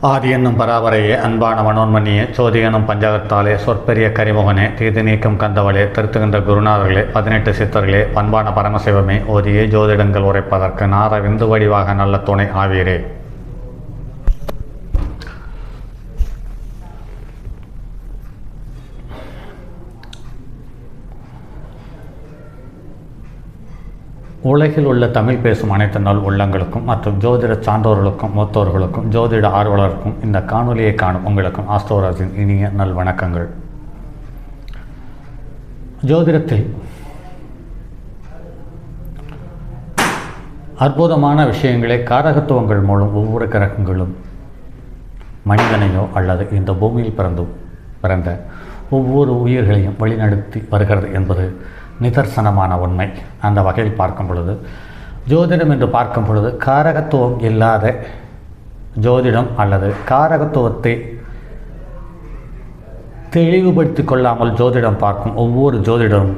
ஆதி என்னும் பராபரையே அன்பான மனோன்மணியே சோதி எனும் பஞ்சகத்தாலே சொற்பெரிய கரிமுகனே தீது நீக்கம் கந்தவளே திருத்துகின்ற குருநாதர்களே பதினெட்டு சித்தர்களே பண்பான பரமசிவமே ஓதியே ஜோதிடங்கள் உரைப்பதற்கு நார விந்து வடிவாக நல்ல துணை ஆவீரே. உலகில் உள்ள தமிழ் பேசும் அனைத்து நாள் உள்ளங்களுக்கும் மற்றும் ஜோதிட சான்றோர்களுக்கும் மூத்தோர்களுக்கும் ஜோதிட ஆர்வலருக்கும் இந்த காணொலியை காணும் உங்களுக்கும் ஆஸ்தோராஜின் இனிய நல் வணக்கங்கள். ஜோதிடத்தில் அற்புதமான விஷயங்களை காரகத்துவங்கள் மூலம் ஒவ்வொரு கிரகங்களும் மனிதனையோ அல்லது இந்த பூமியில் பிறந்து பிறந்த ஒவ்வொரு உயிர்களையும் வழிநடத்தி வருகிறது என்பது நிதர்சனமான உண்மை. அந்த வகையில் பார்க்கும் பொழுது ஜோதிடம் என்று பார்க்கும் பொழுது காரகத்துவம் இல்லாத ஜோதிடம் அல்லது காரகத்துவத்தை தெளிவுபடுத்தி கொள்ளாமல் ஜோதிடம் பார்க்கும் ஒவ்வொரு ஜோதிடரும்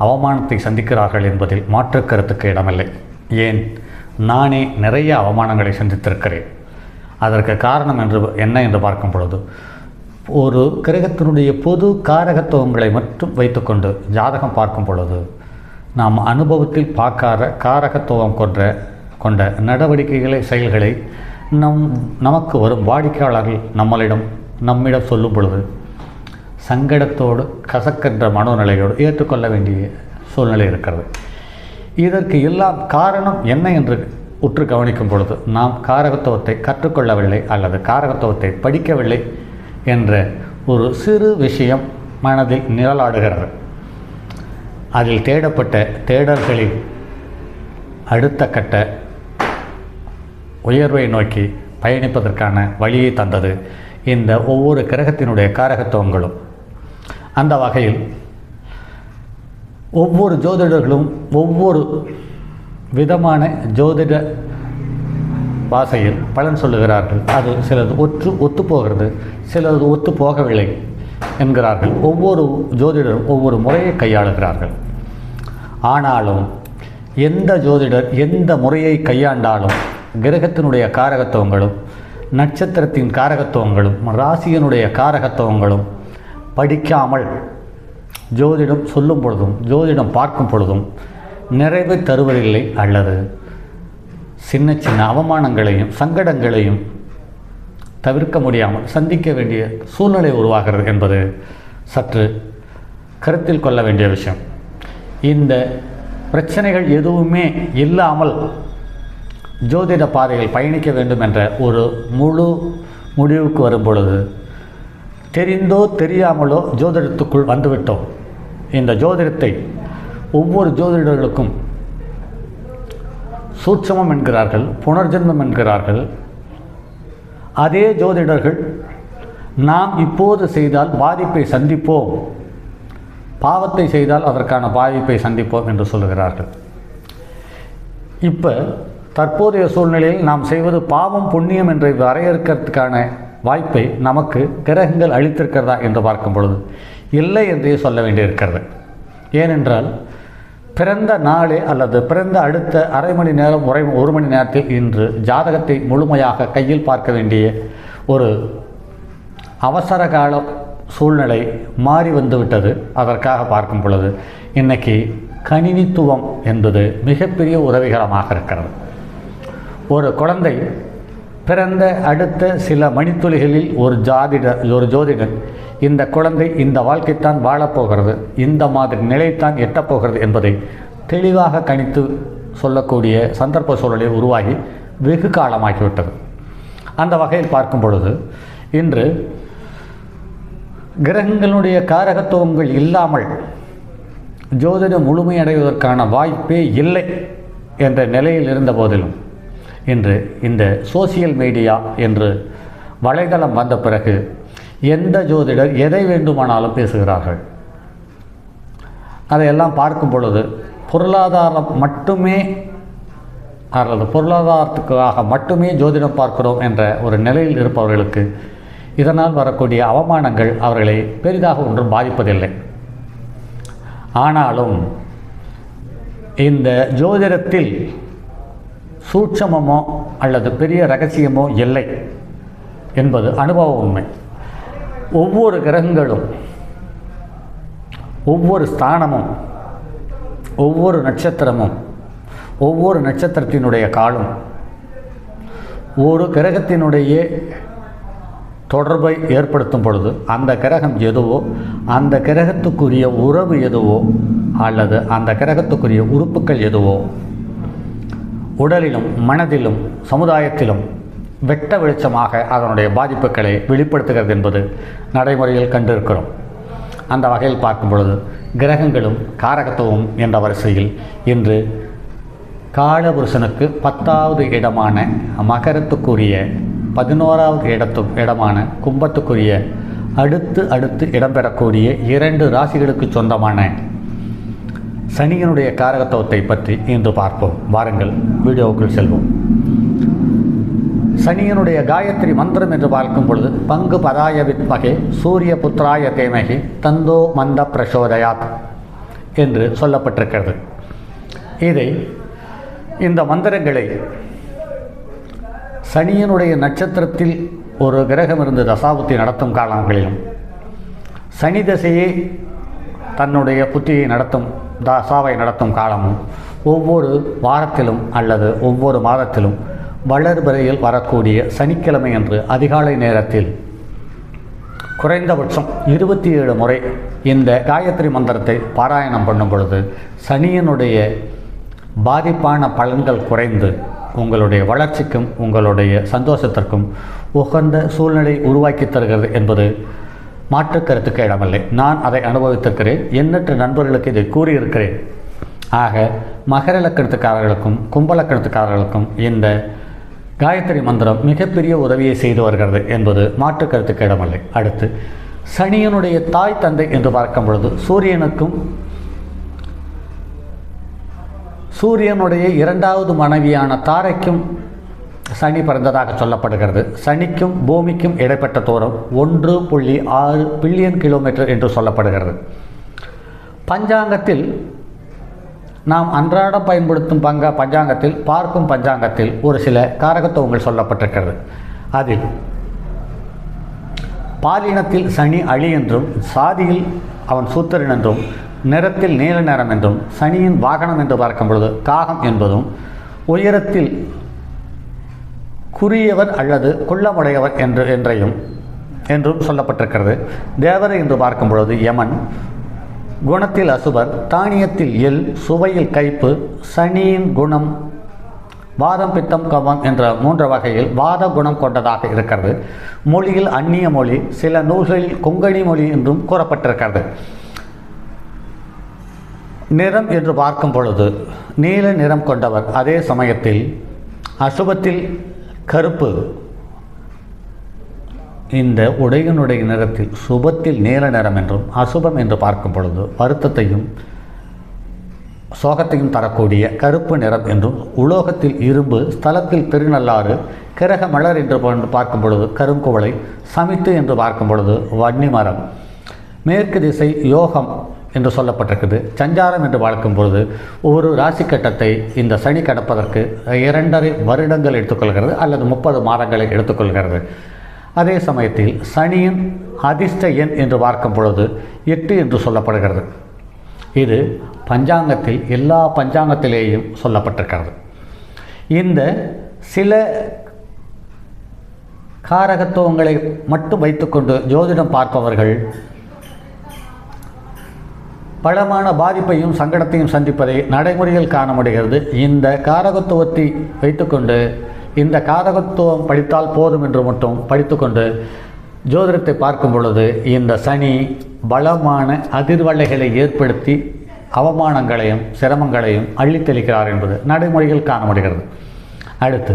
அவமானத்தை சந்திக்கிறார்கள் என்பதில் மாற்று கருத்துக்கு இடமில்லை. ஏன்? நானே நிறைய அவமானங்களை சந்தித்திருக்கிறேன். அதற்கு காரணம் என்று என்ன என்று பார்க்கும் பொழுது ஒரு கிரகத்தினுடைய பொது காரகத்துவங்களை மட்டும் வைத்துக்கொண்டு ஜாதகம் பார்க்கும் பொழுது நாம் அனுபவத்தில் பார்க்காத காரகத்துவம் கொன்ற கொண்ட நடவடிக்கைகளை செயல்களை நம் நமக்கு வரும் வாடிக்கையாளர்கள் நம்மளிடம் நம்மிடம் சொல்லும் பொழுது சங்கடத்தோடு கசக்கின்ற மனோநிலையோடு ஏற்றுக்கொள்ள வேண்டிய சூழ்நிலை இருக்கிறது. இதற்கு எல்லாம் காரணம் என்ன என்று உற்று கவனிக்கும் பொழுது நாம் காரகத்துவத்தை கற்றுக்கொள்ளவில்லை அல்லது காரகத்துவத்தை படிக்கவில்லை என்ற ஒரு சிறு விஷயம் மனதில் நிழலாடுகிறது. அதில் தேடப்பட்ட தேடல்களின் அடுத்த கட்ட உயர்வை நோக்கி பயணிப்பதற்கான வழியை தந்தது இந்த ஒவ்வொரு கிரகத்தினுடைய காரகத்துவங்களும். அந்த வகையில் ஒவ்வொரு ஜோதிடர்களும் ஒவ்வொரு விதமான ஜோதிட பாஷையில் பலன் சொல்லுகிறார்கள். அது சிலது ஒற்று ஒத்துப்போகிறது சிலது ஒத்து போகவில்லை என்கிறார்கள். ஒவ்வொரு ஜோதிடரும் ஒவ்வொரு முறையை கையாளுகிறார்கள். ஆனாலும் எந்த ஜோதிடர் எந்த முறையை கையாண்டாலும் கிரகத்தினுடைய காரகத்துவங்களும் நட்சத்திரத்தின் காரகத்துவங்களும் ராசியினுடைய காரகத்துவங்களும் படிக்காமல் ஜோதிடம் சொல்லும் பொழுதும் ஜோதிடம் பார்க்கும் பொழுதும் நிறைவு தருவதில்லை அல்லது சின்ன சின்ன அவமானங்களையும் சங்கடங்களையும் தவிர்க்க முடியாமல் சந்திக்க வேண்டிய சூழ்நிலை உருவாகிறது என்பது சற்று கருத்தில் கொள்ள வேண்டிய விஷயம். இந்த பிரச்சனைகள் எதுவுமே இல்லாமல் ஜோதிட பாதையில் பயணிக்க வேண்டும் என்ற ஒரு முழு முடிவுக்கு வரும் பொழுது தெரிந்தோ தெரியாமலோ ஜோதிடத்துக்குள் வந்துவிட்டோம். இந்த ஜோதிடத்தை ஒவ்வொரு ஜோதிடர்களுக்கும் சூட்சமம் என்கிறார்கள் புனர்ஜென்மம் என்கிறார்கள். அதே ஜோதிடர்கள் நாம் இப்போது செய்தால் பாதிப்பை சந்திப்போம். பாவத்தை செய்தால் அதற்கான பாதிப்பை சந்திப்போம் என்று சொல்லுகிறார்கள். இப்போ தற்போதைய சூழ்நிலையில் நாம் செய்வது பாவம் புண்ணியம் என்று வரையறுக்கிறதுக்கான வாய்ப்பை நமக்கு கிரகங்கள் அளித்திருக்கிறதா என்று பார்க்கும் பொழுது இல்லை என்றே சொல்ல வேண்டியிருக்கிறது. ஏனென்றால் பிறந்த நாளே அல்லது பிறந்த அடுத்த அரை மணி நேரம் உரை ஒரு மணி நேரத்தில் இன்று ஜாதகத்தை முழுமையாக கையில் பார்க்க வேண்டிய ஒரு அவசர கால சூழ்நிலை மாறி வந்துவிட்டது அதற்காக பார்க்கும் பொழுது இன்றைக்கி கணினித்துவம் என்பது மிகப்பெரிய உதவிகரமாக இருக்கிறது. ஒரு குழந்தை பிறந்த அடுத்த சில மணித்துளிகளில் ஒரு ஜாதிட ஒரு ஜோதிடன். இந்த குழந்தை இந்த வாழ்க்கைத்தான் வாழப்போகிறது. இந்த மாதிரி நிலைத்தான் எட்டப்போகிறது என்பதை தெளிவாக கணித்து சொல்லக்கூடிய சந்தர்ப்ப சூழலை உருவாகி வெகு காலமாகிவிட்டது. அந்த வகையில் பார்க்கும் பொழுது இன்று கிரகங்களுடைய காரகத்துவங்கள் இல்லாமல் ஜோதிடம் முழுமையடைவதற்கான வாய்ப்பே இல்லை என்ற நிலையில் இருந்த போதிலும் இன்று இந்த சோசியல் மீடியா என்று வலைதளம் வந்த பிறகு எந்த ஜோதிடர் எதை வேண்டுமானாலும் பேசுகிறார்கள்? அதையெல்லாம் பார்க்கும் பொழுது பொருளாதாரம் மட்டுமே அல்லது பொருளாதாரத்துக்காக மட்டுமே ஜோதிடம் பார்க்கிறோம் என்ற ஒரு நிலையில் இருப்பவர்களுக்கு இதனால் வரக்கூடிய அவமானங்கள் அவர்களை பெரிதாக ஒன்றும் பாதிப்பதில்லை. ஆனாலும் இந்த ஜோதிடத்தில் சூட்சமமோ அல்லது பெரிய ரகசியமோ இல்லை என்பது அனுபவ உண்மை. ஒவ்வொரு கிரகங்களும் ஒவ்வொரு ஸ்தானமும் ஒவ்வொரு நட்சத்திரமும் ஒவ்வொரு நட்சத்திரத்தினுடைய காலம் ஒரு கிரகத்தினுடைய தொடர்பை ஏற்படுத்தும் பொழுது அந்த கிரகம் எதுவோ அந்த கிரகத்துக்குரிய உறவு எதுவோ அல்லது அந்த கிரகத்துக்குரிய உறுப்புகள் எதுவோ உடலிலும் மனதிலும் சமுதாயத்திலும் வெட்ட வெளிச்சமாக அதனுடைய பாதிப்புகளை வெளிப்படுத்துகிறது என்பது நடைமுறையில் கண்டிருக்கிறோம். அந்த வகையில் பார்க்கும் பொழுது கிரகங்களும் காரகத்துவம் என்ற வரிசையில் இன்று காலபுருஷனுக்கு பத்தாவது இடமான மகரத்துக்குரிய பதினோராவது இடத்து இடமான கும்பத்துக்குரிய அடுத்து அடுத்து இடம்பெறக்கூடிய இரண்டு ராசிகளுக்கு சொந்தமான சனியினுடைய காரகத்துவத்தை பற்றி இன்று பார்ப்போம். வாருங்கள் வீடியோவுக்குள் செல்வோம். சனியனுடைய காயத்ரி மந்திரம் என்று பார்க்கும் பொழுது பங்கு பதாய வித்மகே சூரிய புத்திராய தேமகி தந்தோ மந்த பிரசோதயாத் என்று சொல்லப்பட்டிருக்கிறது. இதை இந்த மந்திரங்களை சனியனுடைய நட்சத்திரத்தில் ஒரு கிரகம் இருந்து தசாபுத்தி நடத்தும் காலங்களிலும் சனி தசையே தன்னுடைய புத்தியை நடத்தும் தசாவை நடத்தும் காலமும் ஒவ்வொரு வாரத்திலும் அல்லது ஒவ்வொரு மாதத்திலும் வளர்பிறையில் வரக்கூடிய சனிக்கிழமை அன்று அதிகாலை நேரத்தில் குறைந்தபட்சம் இருபத்தி ஏழு முறை இந்த காயத்ரி மந்திரத்தை பாராயணம் பண்ணும் பொழுது சனியனுடைய பாதிப்பான பலன்கள் குறைந்து உங்களுடைய வளர்ச்சிக்கும் உங்களுடைய சந்தோஷத்திற்கும் உகந்த சூழ்நிலை உருவாக்கி தருகிறது என்பது மாற்று கருத்துக்கு இடமில்லை. நான் அதை அனுபவித்திருக்கிறேன். எண்ணற்ற நண்பர்களுக்கு இதை கூறியிருக்கிறேன். ஆக மகர லக்கணத்துக்காரர்களுக்கும் கும்ப லக்கணத்துக்காரர்களுக்கும் இந்த காயத்ரி மந்திரம் மிகப்பெரிய உதவியை செய்து வருகிறது என்பது மாற்று கருத்துக்கு இடமில்லை. அடுத்து சனியனுடைய தாய் தந்தை என்று பார்க்கும் பொழுது சூரியனுக்கும் சூரியனுடைய இரண்டாவது மனைவியான தாரைக்கும் சனி பிறந்ததாக சொல்லப்படுகிறது. சனிக்கும் பூமிக்கும் இடைப்பட்ட தூரம் ஒன்று புள்ளி ஆறு பில்லியன் கிலோமீட்டர் என்று சொல்லப்படுகிறது. பஞ்சாங்கத்தில் நாம் அன்றாடம் பயன்படுத்தும் பங்க பஞ்சாங்கத்தில் பார்க்கும் பஞ்சாங்கத்தில் ஒரு சில காரகத்துவங்கள் சொல்லப்பட்டிருக்கிறது. அதில் பாலினத்தில் சனி அழி என்றும் சாதியில் அவன் சூத்திரன் என்றும் நிறத்தில் நீல நிறம் என்றும் சனியின் வாகனம் என்று பார்க்கும் பொழுது காகம் என்பதும் உயரத்தில் குறியவர் அல்லது குள்ளமுடையவர் என்று என்றையும் என்றும் சொல்லப்பட்டிருக்கிறது. தேவரை என்று பார்க்கும் பொழுது யமன் குணத்தில் அசுபர் தானியத்தில் எல் சுவையில் கைப்பு சனியின் குணம் வாதம் பித்தம் கவம் என்ற மூன்று வகையில் வாத குணம் கொண்டதாக இருக்கிறது. மொழியில் அந்நிய மொழி சில நூல்களில் கொங்கணி மொழி என்றும் கூறப்பட்டிருக்கிறது. நிறம் என்று பார்க்கும் பொழுது நீல நிறம் கொண்டவர் அதே சமயத்தில் அசுபத்தில் கருப்பு. இந்த உடையினுடைய நிறத்தில் சுபத்தில் நீல நிறம் என்றும் அசுபம் என்று பார்க்கும் பொழுது வருத்தத்தையும் சோகத்தையும் தரக்கூடிய கருப்பு நிறம் என்றும் உலோகத்தில் இரும்பு ஸ்தலத்தில் பெருநல்லாறு கிரக மலர் என்று பார்க்கும் பொழுது கருங்குவளை சமித்து என்று பார்க்கும் பொழுது வன்னி மரம். மேற்கு திசை யோகம் என்று சொல்லப்பட்டிருக்குது. சஞ்சாரம் என்று பார்க்கும் பொழுது ஒரு ராசி கட்டத்தை இந்த சனி கடப்பதற்கு இரண்டரை வருடங்கள் எடுத்துக்கொள்கிறது அல்லது முப்பது மாதங்களை எடுத்துக்கொள்கிறது. அதே சமயத்தில் சனியின் அதிர்ஷ்ட எண் என்று பார்க்கும் பொழுது எட்டு என்று சொல்லப்படுகிறது. இது பஞ்சாங்கத்தில் எல்லா பஞ்சாங்கத்திலேயும் சொல்லப்பட்டிருக்கிறது. இந்த சில காரகத்துவங்களை மட்டும் வைத்துக்கொண்டு ஜோதிடம் பார்ப்பவர்கள் பலமான பாதிப்பையும் சங்கடத்தையும் சந்திப்பதை நடைமுறையில் காண முடிகிறது இந்த காரகத்துவத்தை வைத்துக்கொண்டு இந்த காரகத்துவம் படித்தால் போதும் என்று மட்டும் படித்துக்கொண்டு ஜோதிடத்தை பார்க்கும் பொழுது இந்த சனி பலமான அதிர்வலைகளை ஏற்படுத்தி அவமானங்களையும் சிரமங்களையும் அள்ளித்தெளிக்கிறார் என்பது நடைமுறையில் காண முடிகிறது அடுத்து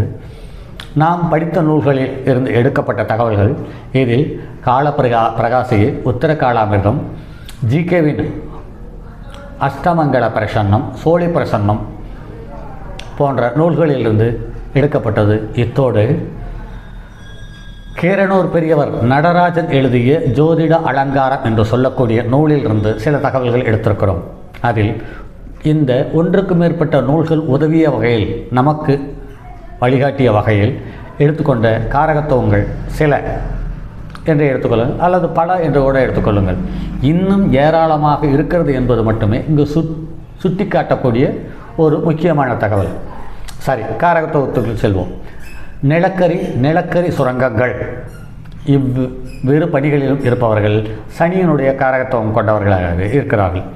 நாம் படித்த நூல்களில் இருந்து எடுக்கப்பட்ட தகவல்கள். இதில் காலப்பிரகா பிரகாசியை உத்தர காலாமிர்தம் ஜிகேவின் அஷ்டமங்கல பிரசன்னம் சோழி பிரசன்னம் போன்ற நூல்களிலிருந்து எடுக்கப்பட்டது. இத்தோடு கீரனூர் பெரியவர் நடராஜன் எழுதிய ஜோதிட அலங்காரம் என்று சொல்லக்கூடிய நூலிலிருந்து சில தகவல்கள் எடுத்திருக்கிறோம். அதில் இந்த ஒன்றுக்கு மேற்பட்ட நூல்கள் உதவிய வகையில் நமக்கு வழிகாட்டிய வகையில் எடுத்துக்கொண்ட காரகத்துவங்கள் சில. என்று எடுத்துக்கொள்ளுங்கள் அல்லது பல என்று கூட எடுத்துக்கொள்ளுங்கள். இன்னும் ஏராளமாக இருக்கிறது என்பது மட்டுமே இங்கு சுட் சுட்டி காட்டக்கூடிய ஒரு முக்கியமான தகவல். சரி காரகத்துவத்துக்குள் செல்வோம். நிலக்கரி நிலக்கரி சுரங்கங்கள். இவ்விரு பணிகளிலும் இருப்பவர்கள் சனியினுடைய காரகத்துவம் கொண்டவர்களாக இருக்கிறார்கள்.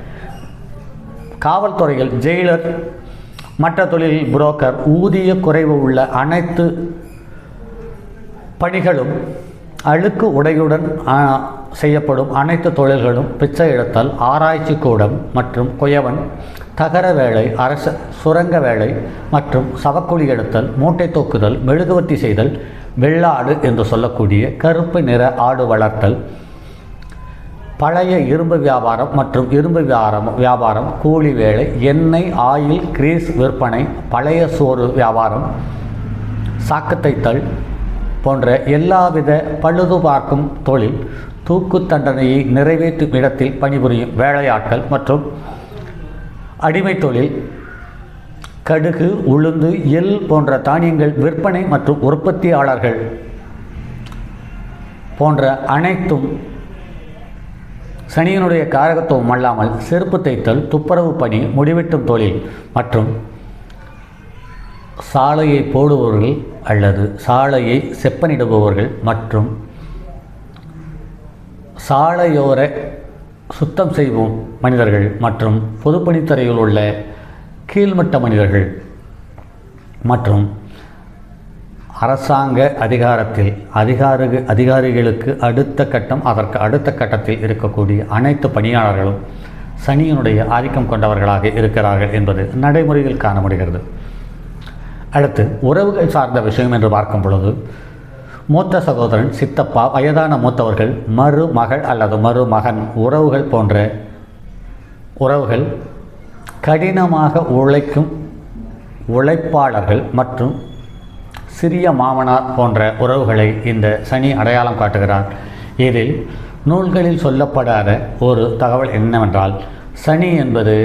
காவல்துறையில் ஜெயிலர் மற்ற தொழில் புரோக்கர் ஊதிய குறைவு உள்ள அனைத்து பணிகளும் அழுக்கு உடையுடன் செய்யப்படும் அனைத்து தொழில்களும் பிச்சை எடுத்தல் ஆராய்ச்சி கூடம் மற்றும் குயவன் தகர வேலை அரச சுரங்க வேலை மற்றும் சவக்குழி எடுத்தல் மூட்டை தூக்குதல் மெழுகுவர்த்தி செய்தல் வெள்ளாடு என்று சொல்லக்கூடிய கருப்பு நிற ஆடு வளர்த்தல் பழைய இரும்பு வியாபாரம் மற்றும் இரும்பு வியாபாரம் வியாபாரம் கூலி வேலை எண்ணெய் ஆயில் கிரீஸ் விற்பனை பழைய சோறு வியாபாரம் சாக்கு தைத்தல் போன்ற எல்லாவித பழுதுபார்க்கும் தொழில் தூக்கு தண்டனையை நிறைவேற்றும் இடத்தில் பணிபுரியும் வேலையாட்கள் மற்றும் அடிமை தொழில் கடுகு உளுந்து எள் போன்ற தானியங்கள் விற்பனை மற்றும் உற்பத்தியாளர்கள் போன்ற அனைத்தும் சனியினுடைய காரகத்துவம் அல்லாமல் செருப்பு தைத்தல் துப்புரவு பணி முடிவெட்டும் தொழில் மற்றும் சாலையை போடுபவர்கள் அல்லது சாலையை செப்பனிடுபவர்கள் மற்றும் சாலையோர சுத்தம் செய்வோம் மனிதர்கள் மற்றும் பொதுப்பணித்துறையில் உள்ள கீழ்மட்ட மனிதர்கள் மற்றும் அரசாங்க அதிகாரத்தில் அதிகார அதிகாரிகளுக்கு அடுத்த கட்டம் அதற்கு அடுத்த கட்டத்தில் இருக்கக்கூடிய அனைத்து பணியாளர்களும் சனியினுடைய ஆதிக்கம் கொண்டவர்களாக இருக்கிறார்கள் என்பது நடைமுறையில் காண முடிகிறது அடுத்து உறவுகள் சார்ந்த விஷயம் என்று பார்க்கும் பொழுது மூத்த சகோதரன் சித்தப்பா வயதான மூத்தவர்கள் மருமகள் அல்லது மருமகன் உறவுகள் போன்ற உறவுகள் கடினமாக உழைக்கும் உழைப்பாளர்கள் மற்றும் சிறிய மாமனார் போன்ற உறவுகளை இந்த சனி அடையாளம் காட்டுகிறார். இதில் நூல்களில் சொல்லப்படாத ஒரு தகவல் என்னவென்றால் சனி என்பது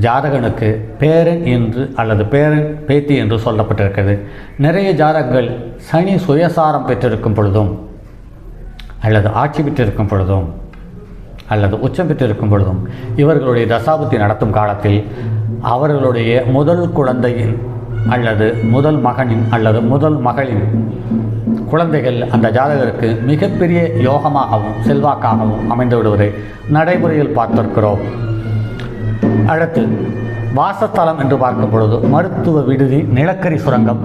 ஜாதகனுக்கு பேரன் என்று அல்லது பேரன் பேத்தி என்று சொல்லப்பட்டிருக்கிறது. நிறைய ஜாதகங்கள் சனி சுயசாரம் பெற்றிருக்கும் பொழுதும் அல்லது ஆட்சி பெற்றிருக்கும் பொழுதும் அல்லது உச்சம் பெற்றிருக்கும் பொழுதும் இவர்களுடைய தசாபுத்தி நடத்தும் காலத்தில் அவர்களுடைய முதல் குழந்தையின் அல்லது முதல் மகனின் அல்லது முதல் மகளின் குழந்தைகள் அந்த ஜாதகருக்கு மிகப்பெரிய யோகமாகவும் செல்வாக்காகவும் அமைந்து விடுவதை நடைமுறையில் பார்த்திருக்கிறோம். அடுத்து வாசத்தலம் என்று பார்க்கும் பொழுது மருத்துவ விடுதி நிலக்கரி சுரங்கம்.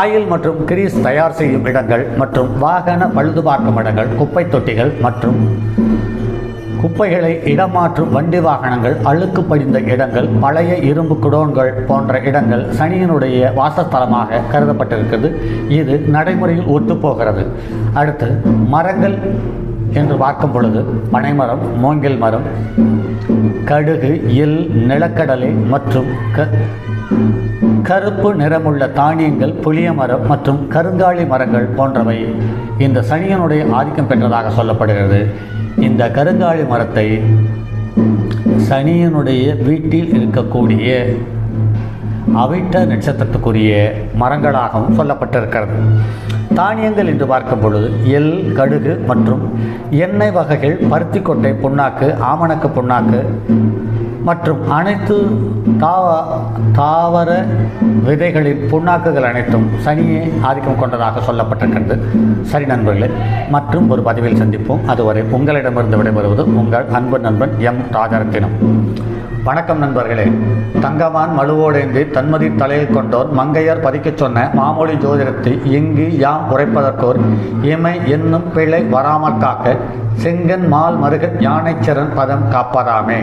ஆயில் மற்றும் கிரீஸ் தயார் செய்யும் இடங்கள் மற்றும் வாகன பழுது பார்க்கும் இடங்கள் குப்பை தொட்டிகள் மற்றும் குப்பைகளை இடமாற்றும் வண்டி வாகனங்கள் அழுக்கு படிந்த இடங்கள் பழைய இரும்பு குடோன்கள் போன்ற இடங்கள் சனியினுடைய வாசஸ்தலமாக கருதப்பட்டிருக்கிறது. இது நடைமுறையில் ஒத்துப்போகிறது. அடுத்து மரங்கள் என்று பார்க்கும் பொழுது பனைமரம் மூங்கில் மரம் கடுகு எல் நிலக்கடலை மற்றும் க கருப்பு நிறமுள்ள தானியங்கள் புளிய மரம் மற்றும் கருங்காலி மரங்கள் போன்றவை இந்த சனியனுடைய ஆதிக்கம் பெற்றதாக சொல்லப்படுகிறது. இந்த கருங்காலி மரத்தை சனியனுடைய வீட்டில் இருக்கக்கூடிய அவிட்ட நட்சத்திரத்துக்குரிய மரங்களாகவும் சொல்லப்பட்டிருக்கிறது. தானியங்கள் என்று பார்க்கும் பொழுது எள் கடுகு மற்றும் எண்ணெய் வகைகள் பருத்திக்கொட்டை புண்ணாக்கு ஆமணக்கு புண்ணாக்கு மற்றும் அனைத்து தாவ தாவர விதைகளின் புண்ணாக்குகள் அனைத்தும் சனியே ஆதிக்கம் கொண்டதாக சொல்லப்பட்டிருக்கிறது. சரி நண்பர்களே மற்றும் ஒரு பதிவில் சந்திப்போம். அதுவரை உங்களிடமிருந்து விடைபெறுவது உங்கள் அன்பு நண்பன் எம் ராஜரத்தினம். வணக்கம் நண்பர்களே. தங்கமான் மழுவோடேந்தி தன்மதி தலையில் கொண்டோர் மங்கையர் பதிக்கச் சொன்ன மாமொழி ஜோதிடத்தை இங்கு யாம் உரைப்பதற்கோர் இமை என்னும் பிழை வராமல் காக்க செங்கன் மால் மருக யானைச்சரன் பதம் காப்பதாமே.